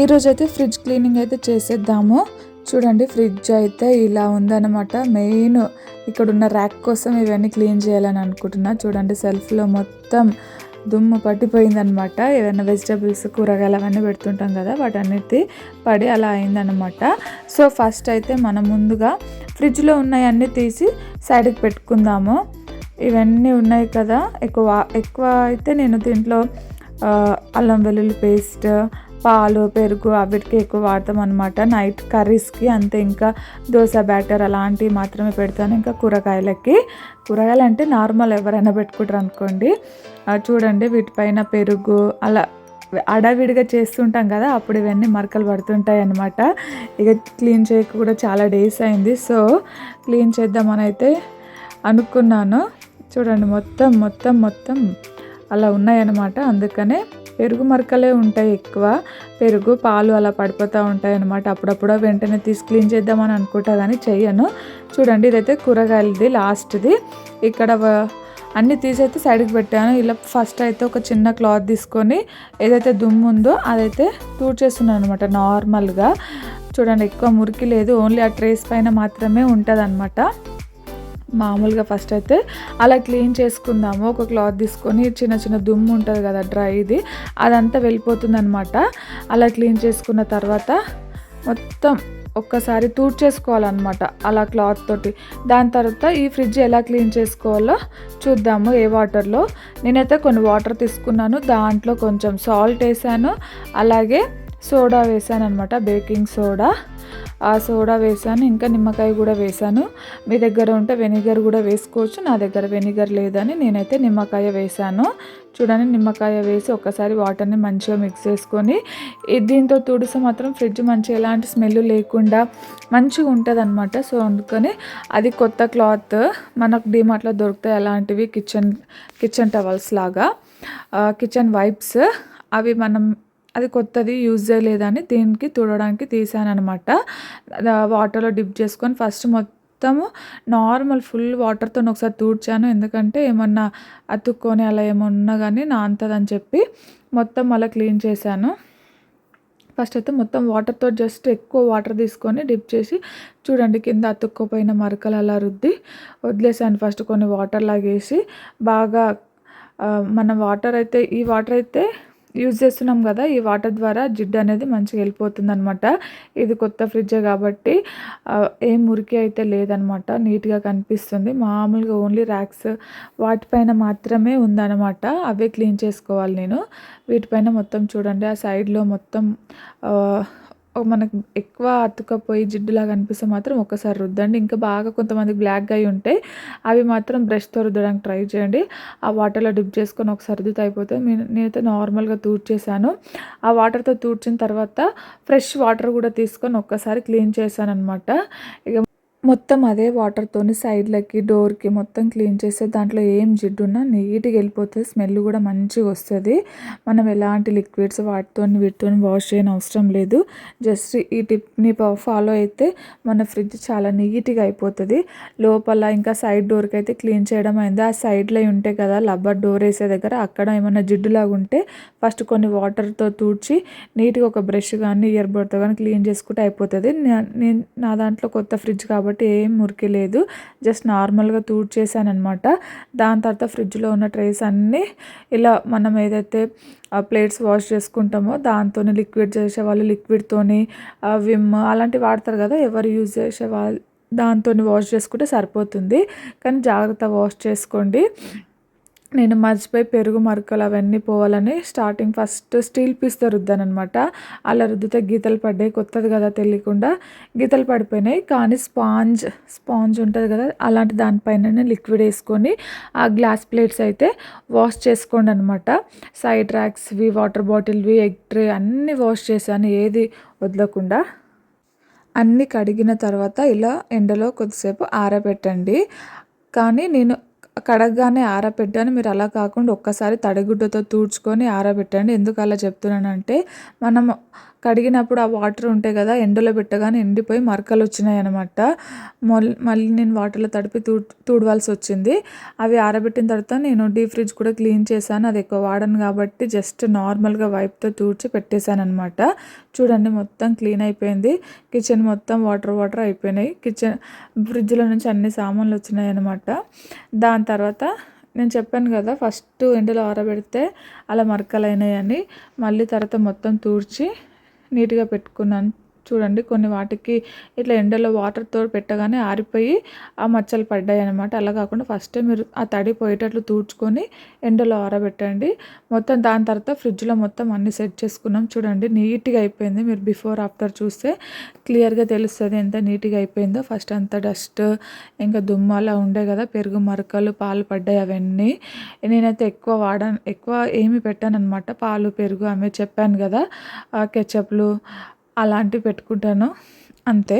ఈరోజు అయితే fridge cleaning అయితే చేసేద్దాము. చూడండి ఫ్రిడ్జ్ అయితే ఇలా ఉందన్నమాట. మెయిన్ ఇక్కడ ఉన్న ర్యాక్ కోసం ఇవన్నీ క్లీన్ చేయాలని అనుకుంటున్నా. చూడండి సెల్ఫ్లో మొత్తం దుమ్ము పట్టిపోయిందనమాట ఏదైనా వెజిటబుల్స్ కూరగాయలు అవన్నీ పెడుతుంటాం కదా వాటన్నిటి పడి అలా అయిందనమాట సో ఫస్ట్ అయితే మనం ముందుగా ఫ్రిడ్జ్లో ఉన్నాయన్నీ తీసి సైడ్కి పెట్టుకుందాము. ఇవన్నీ ఉన్నాయి కదా ఎక్కువ ఎక్కువ అయితే నేను దీంట్లో అల్లం వెల్లుల్లి పేస్ట్ పాలు పెరుగు అవిటికి ఎక్కువ వాడతాం అనమాట నైట్ కర్రీస్కి అంతే ఇంకా దోశ బ్యాటర్ అలాంటివి మాత్రమే పెడతాను ఇంకా కూరగాయలకి. కూరగాయలు అంటే నార్మల్ ఎవరైనా పెట్టుకుంటారు అనుకోండి. చూడండి వీటిపైన పెరుగు అలా అడావిడిగా చేస్తుంటాం కదా అప్పుడు ఇవన్నీ మరకలు పడుతుంటాయి అనమాట ఇక క్లీన్ చేయక కూడా చాలా డేస్ అయింది. సో క్లీన్ చేద్దామని అయితే అనుకున్నాను. చూడండి మొత్తం మొత్తం మొత్తం అలా ఉన్నాయన్నమాట. అందుకనే పెరుగు మరకలే ఉంటాయి ఎక్కువ. పెరుగు పాలు అలా పడిపోతూ ఉంటాయి అన్నమాట. అప్పుడప్పుడు వెంటనే తీసి క్లీన్ చేద్దామని అనుకుంటా కానీ చెయ్యను. చూడండి ఇదైతే కూరగాయలది లాస్ట్ది. ఇక్కడ వ- అన్నీ తీసైతే సైడ్కి పెట్టాను. ఇలా ఫస్ట్ అయితే ఒక చిన్న క్లాత్ తీసుకొని ఏదైతే దుమ్ము ఉందో అదైతే తూడ్చేస్తున్నాను అనమాట నార్మల్గా చూడండి ఎక్కువ మురికి లేదు. ఓన్లీ ఆ ట్రేస్ పైన మాత్రమే ఉంటుంది మామూలుగా ఫస్ట్ అయితే అలా క్లీన్ చేసుకుందాము. ఒక క్లాత్ తీసుకొని చిన్న చిన్న దుమ్ము ఉంటుంది కదా డ్రైది అదంతా వెళ్ళిపోతుంది అనమాట అలా క్లీన్ చేసుకున్న తర్వాత మొత్తం ఒక్కసారి తూడ్చేసుకోవాలన్నమాట అలా క్లాత్ తోటి. దాని తర్వాత ఈ ఫ్రిడ్జ్ ఎలా క్లీన్ చేసుకోవాలో చూద్దాము ఏ వాటర్లో నేనైతే కొన్ని వాటర్ తీసుకున్నాను దాంట్లో కొంచెం సాల్ట్ వేసాను అలాగే సోడా వేసాను అనమాట బేకింగ్ సోడా ఆ సోడా వేసాను ఇంకా నిమ్మకాయ కూడా వేసాను. మీ దగ్గర ఉంటే వెనిగర్ కూడా వేసుకోవచ్చు నా దగ్గర వెనిగర్ లేదని నేనైతే నిమ్మకాయ వేసాను. చూడండి నిమ్మకాయ వేసి ఒక్కసారి వాటర్ని మంచిగా మిక్స్ చేసుకొని దీంతో తుడిసి మాత్రం ఫ్రిడ్జ్ మంచిగా ఎలాంటి స్మెల్ లేకుండా మంచిగా ఉంటుంది అనమాట సో అందుకని అది కొత్త క్లాత్ మనకు డిమార్ట్లో దొరుకుతాయి అలాంటివి కిచెన్ కిచెన్ టవల్స్ లాగా కిచెన్ వైప్స్ అవి మనం అది కొత్తది యూజ్ చేయలేదని దీనికి తుడవడానికి తీసాను అనమాట వాటర్లో డిప్ చేసుకొని ఫస్ట్ మొత్తము నార్మల్ ఫుల్ వాటర్తో ఒకసారి తూడ్చాను. ఎందుకంటే ఏమన్నా అతుక్కొని అలా ఏమన్నా కానీ నాంతదని చెప్పి మొత్తం అలా క్లీన్ చేశాను. ఫస్ట్ అయితే మొత్తం వాటర్తో జస్ట్ ఎక్కువ వాటర్ తీసుకొని డిప్ చేసి చూడండి కింద అతుక్కోపోయిన మరకలు అలా రుద్ది వదిలేసాను ఫస్ట్ కొన్ని వాటర్ లాగేసి. బాగా మన వాటర్ అయితే ఈ వాటర్ అయితే యూజ్ చేస్తున్నాం కదా ఈ వాటర్ ద్వారా జిడ్డు అనేది మంచిగా వెళ్ళిపోతుంది అనమాట ఇది కొత్త ఫ్రిడ్జే కాబట్టి ఏం మురికి అయితే లేదనమాట నీట్గా కనిపిస్తుంది. మామూలుగా ఓన్లీ ర్యాక్స్ వాటిపైన మాత్రమే ఉందనమాట అవే క్లీన్ చేసుకోవాలి నేను. వీటిపైన మొత్తం చూడండి ఆ సైడ్లో మొత్తం మనకు ఎక్కువ అతుకపోయి జిడ్డులాగా అనిపిస్తే మాత్రం ఒక్కసారి రుద్దండి. ఇంకా బాగా కొంతమంది బ్లాక్గా అయి ఉంటాయి అవి మాత్రం బ్రష్తో రుద్దడానికి ట్రై చేయండి. ఆ వాటర్లో డిప్ చేసుకొని ఒకసారి రుద్దితే అయిపోతుంది. నేను నేనైతే నార్మల్గా తూడ్చేసాను ఆ వాటర్తో తూడ్చిన తర్వాత ఫ్రెష్ వాటర్ కూడా తీసుకొని ఒక్కసారి క్లీన్ చేశాను అనమాట ఇక మొత్తం అదే వాటర్తోని సైడ్లకి డోర్కి మొత్తం క్లీన్ చేస్తే దాంట్లో ఏం జిడ్డున్నా నీట్గా వెళ్ళిపోతుంది స్మెల్ కూడా మంచిగా వస్తుంది. మనం ఎలాంటి లిక్విడ్స్ వాటితో వీటితో వాష్ చేయని అవసరం లేదు. జస్ట్ ఈ టిప్ని ఫాలో అయితే మన ఫ్రిడ్జ్ చాలా నీట్గా అయిపోతుంది. లోపల ఇంకా సైడ్ డోర్కి అయితే క్లీన్ చేయడం అయింది. ఆ సైడ్లో ఉంటాయి కదా లబ్బర్ డోర్ వేసే దగ్గర అక్కడ ఏమైనా జిడ్డులాగా ఉంటే ఫస్ట్ కొన్ని వాటర్తో తూడ్చి నీట్గా ఒక బ్రష్ కానీ ఇయర్ బడ్తో కానీ క్లీన్ చేసుకుంటే అయిపోతుంది. నేను నా దాంట్లో కొత్త ఫ్రిడ్జ్ కాబట్టి ఏం మురికి లేదు. జస్ట్ నార్మల్గా తూడ్చేసాను అనమాట దాని తర్వాత ఫ్రిడ్జ్లో ఉన్న ట్రేస్ అన్నీ ఇలా మనం ఏదైతే ప్లేట్స్ వాష్ చేసుకుంటామో దాంతోనే లిక్విడ్ చేసే వాళ్ళు లిక్విడ్తోని విమ్ అలాంటివి వాడతారు కదా ఎవరు యూజ్ చేసే వాళ్ళు దాంతో వాష్ చేసుకుంటే సరిపోతుంది. కానీ జాగ్రత్త వాష్ చేసుకోండి. నేను మర్చిపోయి పెరుగు మరకలు అవన్నీ పోవాలని స్టార్టింగ్ ఫస్ట్ స్టీల్ పీస్తో రుద్దానమాట అలా రుద్దితే గీతలు పడ్డాయి కొత్తది కదా తెలియకుండా. గీతలు పడిపోయినాయి కానీ స్పాంజ్ స్పాంజ్ ఉంటుంది కదా అలాంటి దానిపైన లిక్విడ్ వేసుకొని ఆ గ్లాస్ ప్లేట్స్ అయితే వాష్ చేసుకోండి అనమాట సైడ్ ర్యాక్స్వి వాటర్ బాటిల్వి ఎగ్ ట్రే అన్నీ వాష్ చేశాను ఏది వదలకుండా. అన్నీ కడిగిన తర్వాత ఇలా ఎండలో కొద్దిసేపు ఆరబెట్టండి. కానీ నేను కడగగానే ఆరబెట్టాను మీరు అలా కాకుండా ఒక్కసారి తడిగుడ్డతో తూడ్చుకొని ఆరబెట్టండి. ఎందుకు అలా చెప్తున్నానంటే మనం కడిగినప్పుడు ఆ వాటర్ ఉంటాయి కదా ఎండలో పెట్టగానే ఎండిపోయి మరకలు వచ్చినాయి అనమాట మళ్ళీ నేను వాటర్లో తడిపి తూ తూడవలసి వచ్చింది. అవి ఆరబెట్టిన తర్వాత నేను డీప్ ఫ్రిడ్జ్ కూడా క్లీన్ చేశాను. అది ఎక్కువ వాడను కాబట్టి జస్ట్ నార్మల్గా వైప్తో తూడ్చి పెట్టేశాను అనమాట చూడండి మొత్తం క్లీన్ అయిపోయింది. కిచెన్ మొత్తం వాటర్ వాటర్ అయిపోయినాయి. కిచెన్ ఫ్రిడ్జ్లో నుంచి అన్ని సామాన్లు వచ్చినాయి అనమాట దాని తర్వాత నేను చెప్పాను కదా ఫస్ట్ ఎండలో ఆరబెడితే అలా మరకలు అయినాయని మళ్ళీ తర్వాత మొత్తం తూడ్చి నీట్గా పెట్టుకున్నాను. చూడండి కొన్ని వాటికి ఇట్లా ఎండలో వాటర్తో పెట్టగానే ఆరిపోయి ఆ మచ్చలు పడ్డాయి అనమాట అలా కాకుండా ఫస్ట్ మీరు ఆ తడి పోయేటట్లు తూడ్చుకొని ఎండలో ఆరబెట్టండి. మొత్తం దాని తర్వాత ఫ్రిడ్జ్లో మొత్తం అన్ని సెట్ చేసుకున్నాం. చూడండి నీట్గా అయిపోయింది. మీరు బిఫోర్ ఆఫ్టర్ చూస్తే క్లియర్గా తెలుస్తుంది ఎంత నీట్గా అయిపోయిందో. ఫస్ట్ అంత డస్ట్ ఇంకా దుమ్ము అలా ఉండే కదా పెరుగు మరకలు పాలు పడ్డాయి అవన్నీ. నేనైతే ఎక్కువ వాడాను ఎక్కువ ఏమి పెట్టాను అనమాట పాలు పెరుగు ఆమె చెప్పాను కదా కెచప్లు అలాంటివి పెట్టుకుంటాను. అంతే.